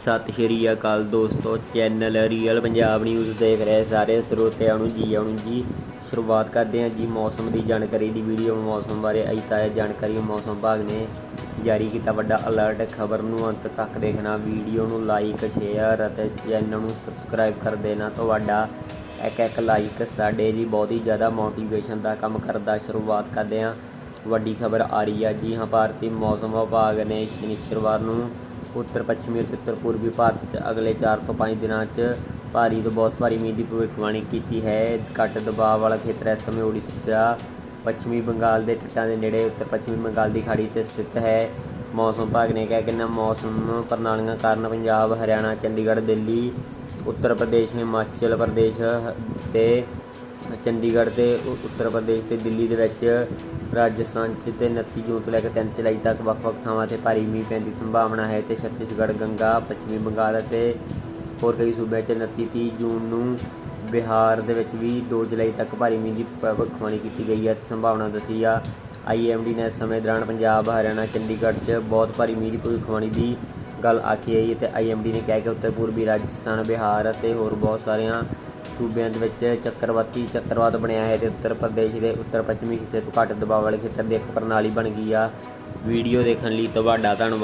ਸਤਿ ਸ਼੍ਰੀ ਅਕਾਲ ਦੋਸਤੋ, channel real Punjab news ਦੇਖ ਰਹੇ ਸਾਰੇ ਸਰੋਤਿਆਂ ਨੂੰ ਜੀ, ਆਉਣ ਜੀ। ਸ਼ੁਰੂਆਤ ਕਰਦੇ ਹਾਂ ਜੀ ਮੌਸਮ ਦੀ ਜਾਣਕਾਰੀ ਦੀ ਵੀਡੀਓ ਮੌਸਮ ਬਾਰੇ। ਅਈ ਤਾਜ਼ਾ ਜਾਣਕਾਰੀ ਮੌਸਮ ਵਿਭਾਗ ਨੇ ਜਾਰੀ ਕੀਤਾ। ਵੱਡਾ ਅਲਰਟ ਖਬਰ ਨੂੰ ਅੰਤ ਤੱਕ ਦੇਖਣਾ। ਵੀਡੀਓ ਨੂੰ ਲਾਈਕ ਸ਼ੇਅਰ ਅਤੇ ਚੈਨਲ ਨੂੰ ਸਬਸਕ੍ਰਾਈਬ ਕਰ ਦੇਣਾ। ਤੁਹਾਡਾ ਇੱਕ ਇੱਕ ਲਾਈਕ ਸਾਡੇ ਲਈ ਬਹੁਤ ਹੀ ਜ਼ਿਆਦਾ ਮੋਟੀਵੇਸ਼ਨ ਦਾ ਕੰਮ ਕਰਦਾ। ਸ਼ੁਰੂਆਤ ਕਰਦੇ ਹਾਂ। ਵੱਡੀ ਖਬਰ ਆ ਰਹੀ ਹੈ ਜੀ। ਹਾਂ, ਭਾਰਤੀ ਮੌਸਮ ਵਿਭਾਗ ਨੇ ਸ਼ਨੀਚਰਵਾਰ ਨੂੰ ਉੱਤਰ ਪੱਛਮੀ ਅਤੇ ਉੱਤਰ ਪੂਰਬੀ ਭਾਰਤ 'ਚ ਅਗਲੇ 4 ਤੋਂ 5 ਦਿਨਾਂ 'ਚ ਭਾਰੀ ਤੋਂ ਬਹੁਤ ਭਾਰੀ ਮੀਂਹ ਦੀ ਭਵਿੱਖਬਾਣੀ ਕੀਤੀ ਹੈ। ਘੱਟ ਦਬਾਅ ਵਾਲਾ ਖੇਤਰ ਇਸ ਸਮੇਂ ਉੜੀਸਾ, ਪੱਛਮੀ ਬੰਗਾਲ ਦੇ ਤੱਟਾਂ ਦੇ ਨੇੜੇ ਉੱਤਰ ਪੱਛਮੀ ਬੰਗਾਲ ਦੀ ਖਾੜੀ ਤੇ ਸਥਿਤ ਹੈ। ਮੌਸਮ ਵਿਭਾਗ ਨੇ ਕਿਹਾ ਕਿ ਇਹਨਾਂ ਮੌਸਮ ਪ੍ਰਣਾਲੀਆਂ ਕਾਰਨ ਪੰਜਾਬ, ਹਰਿਆਣਾ, ਚੰਡੀਗੜ੍ਹ, ਦਿੱਲੀ, ਉੱਤਰ ਪ੍ਰਦੇਸ਼, ਹਿਮਾਚਲ ਪ੍ਰਦੇਸ਼ ਹ- ਤੇ ਚੰਡੀਗੜ੍ਹ ਤੇ ਉੱਤਰ ਪ੍ਰਦੇਸ਼ ਤੇ ਦਿੱਲੀ ਦੇ ਵਿੱਚ ਰਾਜਸਥਾਨ 'ਚ ਤੇ 29 ਜੂਨ ਤੋਂ ਲੈ ਕੇ 3 ਜੁਲਾਈ ਤੱਕ ਵੱਖ-ਵੱਖ ਥਾਵਾਂ ਤੇ ਭਾਰੀ ਮੀਂਹ ਪੈਣ ਦੀ ਸੰਭਾਵਨਾ ਹੈ ਤੇ ਛੱਤੀਸਗੜ੍ਹ, ਗੰਗਾ, ਪੱਛਮੀ ਬੰਗਾਲ ਅਤੇ ਹੋਰ ਕਈ ਸੂਬਿਆਂ 'ਚ 29 30 ਜੂਨ ਨੂੰ ਬਿਹਾਰ ਦੇ ਵਿੱਚ ਵੀ 2 ਜੁਲਾਈ ਤੱਕ ਭਾਰੀ ਮੀਂਹ ਦੀ ਭਵਿੱਖਬਾਣੀ ਕੀਤੀ ਗਈ ਹੈ ਤੇ ਸੰਭਾਵਨਾ ਦੱਸੀ ਆ। ਆਈਐਮਡੀ ਨੇ ਇਸ ਸਮੇਂ ਦੌਰਾਨ ਪੰਜਾਬ, ਹਰਿਆਣਾ, ਚੰਡੀਗੜ੍ਹ 'ਚ ਬਹੁਤ ਭਾਰੀ ਮੀਂਹ ਦੀ ਭਵਿੱਖਬਾਣੀ ਦੀ ਗੱਲ ਆਖੀ ਹੈ ਤੇ ਆਈਐਮਡੀ ਨੇ ਕਿਹਾ ਕਿ ਉੱਤਰ ਪੂਰਬੀ ਰਾਜਸਥਾਨ, ਬਿਹਾਰ ਅਤੇ ਹੋਰ ਬਹੁਤ ਸਾਰਿਆਂ ਸੂਬਿਆਂ ਦੇ ਵਿੱਚ ਚੱਕਰਵਾਤੀ ਚੱਕਰਵਾਤ ਬਣਿਆ ਹੈ ਤੇ ਉੱਤਰ ਪ੍ਰਦੇਸ਼ ਦੇ ਉੱਤਰ ਪੱਛਮੀ ਹਿੱਸੇ ਤੋਂ ਘੱਟ ਦਬਾਅ ਵਾਲੇ ਖੇਤਰ ਦੀ ਇੱਕ ਪ੍ਰਣਾਲੀ ਬਣ ਗਈ ਆ। ਵੀਡੀਓ ਦੇਖਣ ਲਈ ਤੁਹਾਡਾ ਧੰਨਵਾਦ।